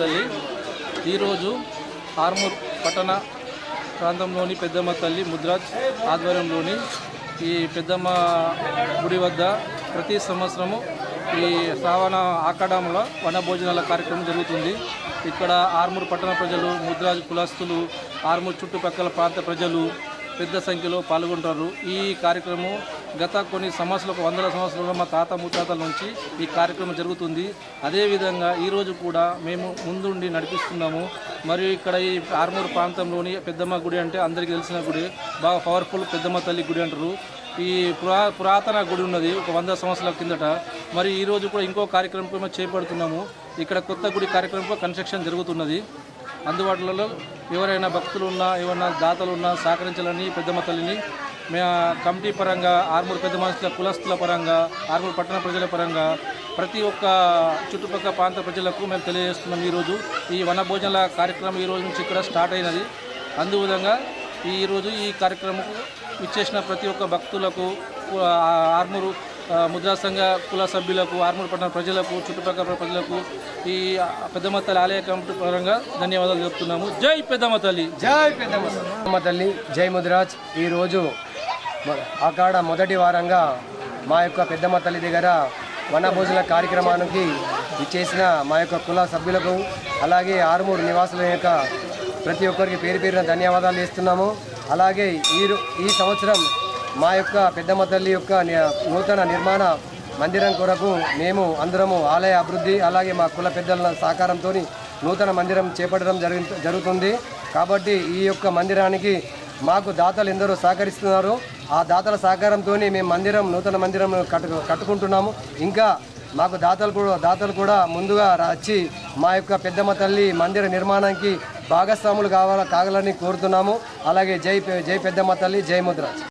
తల్లి ఈరోజు ఆర్మూర్ పట్టణ ప్రాంతంలోని పెద్దమ్మ తల్లి ముద్రాజ్ ఆధ్వర్యంలోని ఈ పెద్దమ్మ గుడి వద్ద ప్రతి సంవత్సరము ఈ శ్రావణ ఆకడంలో వన భోజనాల కార్యక్రమం జరుగుతుంది. ఇక్కడ ఆర్మూర్ పట్టణ ప్రజలు ముద్రాజ్ కులస్తులు ఆర్మూర్ చుట్టుపక్కల ప్రాంత ప్రజలు పెద్ద సంఖ్యలో పాల్గొంటారు. ఈ కార్యక్రమం గత కొన్ని సంవత్సరాలకు వందల సంవత్సరాలుగా మా తాత ముత్తాతల నుంచి ఈ కార్యక్రమం జరుగుతుంది. అదేవిధంగా ఈరోజు కూడా మేము ముందుండి నడిపిస్తున్నాము. మరియు ఇక్కడ ఈ ఆర్మూర్ ప్రాంతంలోని పెద్దమ్మ గుడి అంటే అందరికీ తెలిసిన గుడి. బాగా పవర్ఫుల్ పెద్దమ్మ తల్లి గుడి అంటారు. ఈ పురా పురాతన గుడి ఉన్నది ఒక వంద సంవత్సరాల కిందట. మరి ఈరోజు కూడా ఇంకో కార్యక్రమం మేము చేపడుతున్నాము. ఇక్కడ కొత్త గుడి కార్యక్రమం కన్స్ట్రక్షన్ జరుగుతున్నది. అందుబాటులో ఎవరైనా భక్తులు ఉన్నా ఏమైనా దాతలు ఉన్నా సహకరించాలని పెద్దమ్మ తల్లిని కమిటీ పరంగా ఆర్మూరు పెద్ద మనుషుల కులస్తుల పరంగా ఆర్మూర్ పట్టణ ప్రజల పరంగా ప్రతి ఒక్క చుట్టుపక్కల ప్రాంత ప్రజలకు మేము తెలియజేస్తున్నాం ఈరోజు. ఈ వన భోజనాల కార్యక్రమం ఈ రోజు నుంచి ఇక్కడ స్టార్ట్ అయినది. అందువిధంగా ఈరోజు ఈ కార్యక్రమంకు ఇచ్చేసిన ప్రతి ఒక్క భక్తులకు ఆర్మూరు ముద్రా సంఘ కుల సభ్యులకు ఆర్మూరు పట్టణ ప్రజలకు చుట్టుపక్కల ప్రజలకు ఈ పెద్దమ్మ తల్లి ఆలయ కమిటీ పరంగా ధన్యవాదాలు చెప్తున్నాము. జై పెద్దమ్మ తల్లి జై పెద్దమ్మ తల్లి జై ముదిరాజ్. ఈరోజు అక్కడ మొదటి వారంగా మా యొక్క పెద్దమ్మ తల్లి దగ్గర వనభోజన కార్యక్రమానికి ఇచ్చేసిన మా యొక్క కుల సభ్యులకు అలాగే ఆరుమూరు నివాసుల యొక్క ప్రతి ఒక్కరికి పేరు పేరున ధన్యవాదాలు ఇస్తున్నాము అలాగే ఈ ఈ సంవత్సరం మా యొక్క పెద్దమ్మ తల్లి యొక్క నూతన నిర్మాణ మందిరం కొరకు మేము అందరము ఆలయ అభివృద్ధి అలాగే మా కుల పెద్దల సహకారంతో నూతన మందిరం చేపట్టడం జరుగు జరుగుతుంది. కాబట్టి ఈ యొక్క మందిరానికి మాకు దాతలు ఎందరో సహకరిస్తున్నారు. ఆ దాతల సహకారంతో మేము మందిరం నూతన మందిరం కట్టు కట్టుకుంటున్నాము. ఇంకా మాకు దాతలు కూడా దాతలు కూడా ముందుగా వచ్చి మా యొక్క పెద్దమ్మ తల్లి మందిర నిర్మాణానికి భాగస్వాములు కావాల కాగలని కోరుతున్నాము. అలాగే జై జై పెద్దమ్మ తల్లి జై ముద్రాజ్